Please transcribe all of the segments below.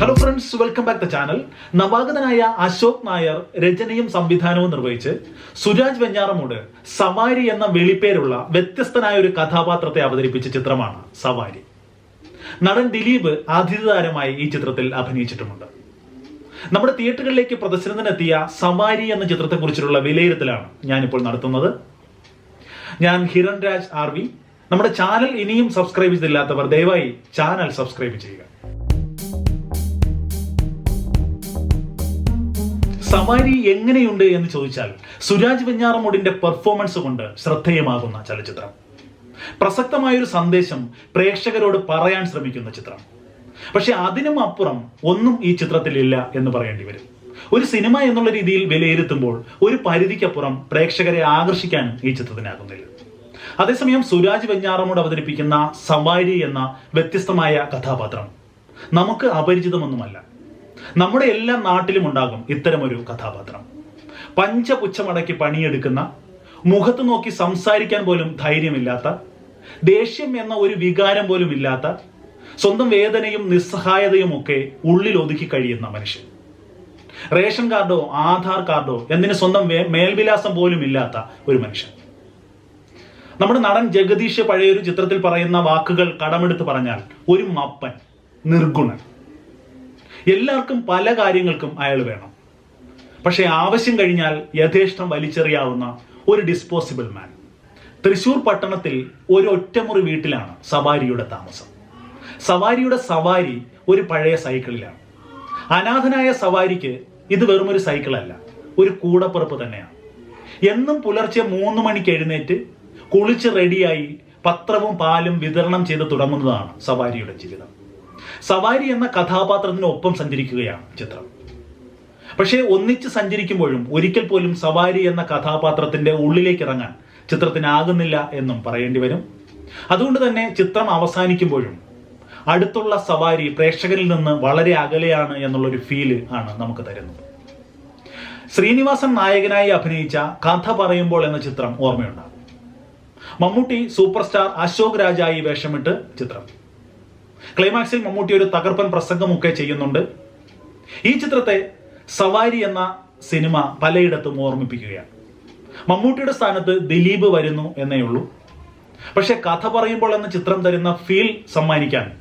Hello friends welcome back the channel നവാഗതനായ അശോക് നായർ രചനയും സംവിധാനവും നിർവഹിച്ച് സുരാജ് വെഞ്ഞാറമൂട് സവാരി എന്ന വെളിപ്പേരുള്ള വ്യത്യസ്തനായ ഒരു കഥാപാത്രത്തെ അവതരിപ്പിച്ച ചിത്രമാണ് സവാരി. നടൻ ദിലീപ് അതിഥിതാരമായി ഈ ചിത്രത്തിൽ അഭിനയിച്ചിട്ടുമുണ്ട്. നമ്മുടെ തിയേറ്ററുകളിലേക്ക് പ്രദർശനത്തിനെത്തിയ സവാരി എന്ന ചിത്രത്തെക്കുറിച്ചുള്ള വിലയിരുത്തലാണ് ഞാനിപ്പോൾ നടത്തുന്നത്. ഞാൻ ഹിരൺ രാജ് ആർ വി. നമ്മുടെ ചാനൽ ഇനിയും സബ്സ്ക്രൈബ് ചെയ്തില്ലാത്തവർ ദയവായി ചാനൽ സബ്സ്ക്രൈബ് ചെയ്യുക. സവാരി എങ്ങനെയുണ്ട് എന്ന് ചോദിച്ചാൽ സുരാജ് വെഞ്ഞാറമൂടിന്റെ പെർഫോമൻസ് കൊണ്ട് ശ്രദ്ധേയമാകുന്ന ചലച്ചിത്രം. പ്രസക്തമായൊരു സന്ദേശം പ്രേക്ഷകരോട് പറയാൻ ശ്രമിക്കുന്ന ചിത്രം. പക്ഷെ അതിനും അപ്പുറം ഒന്നും ഈ ചിത്രത്തിൽ ഇല്ല എന്ന് പറയേണ്ടി വരും. ഒരു സിനിമ എന്നുള്ള രീതിയിൽ വിലയിരുത്തുമ്പോൾ ഒരു പരിധിക്കപ്പുറം പ്രേക്ഷകരെ ആകർഷിക്കാൻ ഈ ചിത്രത്തിനാകുന്നില്ല. അതേസമയം സുരാജ് വെഞ്ഞാറമൂട് അവതരിപ്പിക്കുന്ന സവാരി എന്ന വ്യത്യസ്തമായ കഥാപാത്രം. നമുക്ക് അപരിചിതമൊന്നുമല്ല. നമ്മുടെ എല്ലാ നാട്ടിലും ഉണ്ടാകും ഇത്തരമൊരു കഥാപാത്രം. പഞ്ചപുച്ഛമടക്കി പണിയെടുക്കുന്ന മുഖത്ത് നോക്കി സംസാരിക്കാൻ പോലും ധൈര്യമില്ലാത്ത ദേഷ്യം എന്ന ഒരു വികാരം പോലും ഇല്ലാത്ത സ്വന്തം വേദനയും നിസ്സഹായതയും ഒക്കെ ഉള്ളിൽ ഒതുക്കി കഴിയുന്ന മനുഷ്യൻ. റേഷൻ കാർഡോ ആധാർ കാർഡോ എന്തിന് സ്വന്തം മേൽവിലാസം പോലും ഇല്ലാത്ത ഒരു മനുഷ്യൻ. നമ്മുടെ നടൻ ജഗദീഷ് പഴയൊരു ചിത്രത്തിൽ പറയുന്ന വാക്കുകൾ കടമെടുത്ത് പറഞ്ഞാൽ ഒരു മപ്പൻ നിർഗുണൻ. എല്ലാവർക്കും പല കാര്യങ്ങൾക്കും അയാൾ വേണം. പക്ഷെ ആവശ്യം കഴിഞ്ഞാൽ യഥേഷ്ടം വലിച്ചെറിയാവുന്ന ഒരു ഡിസ്പോസിബിൾ മാൻ തൃശൂർ പട്ടണത്തിൽ ഒരു ഒറ്റമുറി വീട്ടിലാണ് സവാരിയുടെ താമസം. സവാരിയുടെ സവാരി ഒരു പഴയ സൈക്കിളിലാണ്. അനാഥനായ സവാരിക്ക് ഇത് വെറും വെറുമൊരു സൈക്കിളല്ല ഒരു കൂടപ്പുറപ്പ് തന്നെയാണ്. എന്നും പുലർച്ചെ മൂന്ന് മണിക്ക് എഴുന്നേറ്റ് കുളിച്ച് റെഡിയായി പത്രവും പാലും വിതരണം ചെയ്ത് തുടങ്ങുന്നതാണ് സവാരിയുടെ ജീവിതം. സവാരി എന്ന കഥാപാത്രത്തിനൊപ്പം സഞ്ചരിക്കുകയാണ് ചിത്രം. പക്ഷേ ഒന്നിച്ച് സഞ്ചരിക്കുമ്പോഴും ഒരിക്കൽ പോലും സവാരി എന്ന കഥാപാത്രത്തിന്റെ ഉള്ളിലേക്ക് ഇറങ്ങാൻ ചിത്രത്തിനാകുന്നില്ല എന്നും പറയേണ്ടി വരും. അതുകൊണ്ട് തന്നെ ചിത്രം അവസാനിക്കുമ്പോഴും അടുത്തുള്ള സവാരി പ്രേക്ഷകരിൽ നിന്ന് വളരെ അകലെയാണ് എന്നുള്ളൊരു ഫീൽ ആണ് നമുക്ക് തരുന്നത്. ശ്രീനിവാസൻ നായകനായി അഭിനയിച്ച കഥ പറയുമ്പോൾ എന്ന ചിത്രം ഓർമ്മയുണ്ടാകും. മമ്മൂട്ടി സൂപ്പർ സ്റ്റാർ അശോക് രാജായി വേഷമിട്ട് ചിത്രം. ക്ലൈമാക്സിൽ മമ്മൂട്ടി ഒരു തകർപ്പൻ പ്രസംഗമൊക്കെ ചെയ്യുന്നുണ്ട്. ഈ ചിത്രത്തെ സവാരി എന്ന സിനിമ പലയിടത്തും ഓർമ്മിപ്പിക്കുകയാണ്. മമ്മൂട്ടിയുടെ സ്ഥാനത്ത് ദിലീപ് വരുന്നു എന്നേ ഉള്ളൂ. പക്ഷെ കഥ പറയുമ്പോൾ എന്ന ചിത്രം തരുന്ന ഫീൽ സമ്മാനിക്കാൻ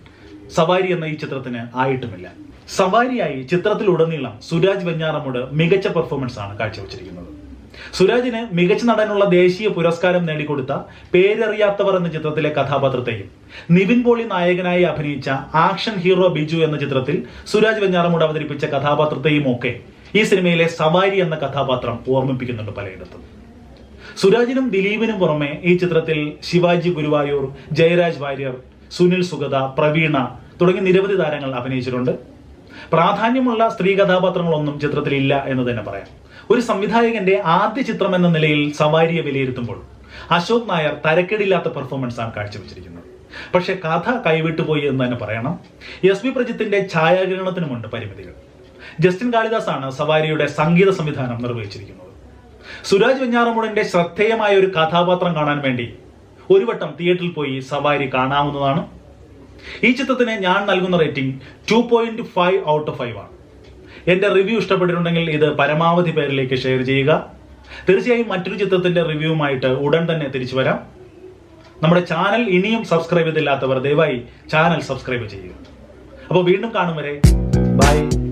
സവാരി എന്ന ഈ ചിത്രത്തിന് ആയിട്ടുമില്ല. സവാരിയായി ചിത്രത്തിലുടനീളം സുരാജ് വെഞ്ഞാറമൂട് മികച്ച പെർഫോമൻസ് ആണ് കാഴ്ചവെച്ചിരിക്കുന്നത്. സുരാജിന് മികച്ച നടനുള്ള ദേശീയ പുരസ്കാരം നേടിക്കൊടുത്ത പേരറിയാത്തവർ എന്ന ചിത്രത്തിലെ കഥാപാത്രത്തെയും നിവിൻ പോളി നായകനായി അഭിനയിച്ച ആക്ഷൻ ഹീറോ ബിജു എന്ന ചിത്രത്തിൽ സുരാജ് വെഞ്ഞാറമൂട് അവതരിപ്പിച്ച കഥാപാത്രത്തെയും ഒക്കെ ഈ സിനിമയിലെ സവാരി എന്ന കഥാപാത്രം ഓർമ്മിപ്പിക്കുന്നുണ്ട് പലയിടത്തും. സുരാജിനും ദിലീപിനും പുറമെ ഈ ചിത്രത്തിൽ ശിവാജി ഗുരുവായൂർ ജയരാജ് വാര്യർ സുനിൽ സുഗത പ്രവീണ തുടങ്ങി നിരവധി താരങ്ങൾ അഭിനയിച്ചിട്ടുണ്ട്. പ്രാധാന്യമുള്ള സ്ത്രീ കഥാപാത്രങ്ങളൊന്നും ചിത്രത്തിൽ ഇല്ല എന്ന് തന്നെ പറയാം. ഒരു സംവിധായകന്റെ ആദ്യ ചിത്രം എന്ന നിലയിൽ സവാരിയെ വിലയിരുത്തുമ്പോൾ അശോക് നായർ തരക്കേടില്ലാത്ത പെർഫോമൻസ് ആണ് കാഴ്ചവെച്ചിരിക്കുന്നത്. പക്ഷെ കഥ കൈവിട്ടുപോയി എന്ന് തന്നെ പറയണം. എസ് വി പ്രജിത്തിന്റെ ഛായാഗ്രഹണത്തിനുമുണ്ട് പരിമിതികൾ. ജസ്റ്റിൻ കാളിദാസ് ആണ് സവാരിയുടെ സംഗീത സംവിധാനം നിർവഹിച്ചിരിക്കുന്നത്. സുരാജ് വെഞ്ഞാറമൂടിന്റെ ശ്രദ്ധേയമായ ഒരു കഥാപാത്രം കാണാൻ വേണ്ടി ഒരു വട്ടം തിയേറ്ററിൽ പോയി സവാരി കാണാവുന്നതാണ് ഈ ചിത്രത്തിന് ഞാൻ നൽകുന്ന rating two point five out of five ആണ്. എന്റെ റിവ്യൂ ഇഷ്ടപ്പെട്ടിട്ടുണ്ടെങ്കിൽ ഇത് പരമാവധി പേരിലേക്ക് ഷെയർ ചെയ്യുക. തീർച്ചയായും മറ്റൊരു ചിത്രത്തിന്റെ റിവ്യൂവുമായിട്ട് ഉടൻ തന്നെ തിരിച്ചു വരാം. നമ്മുടെ ചാനൽ ഇനിയും സബ്സ്ക്രൈബ് ചെയ്തില്ലാത്തവർ ദയവായി ചാനൽ സബ്സ്ക്രൈബ് ചെയ്യുക. അപ്പോൾ വീണ്ടും കാണും വരെ. ബൈ.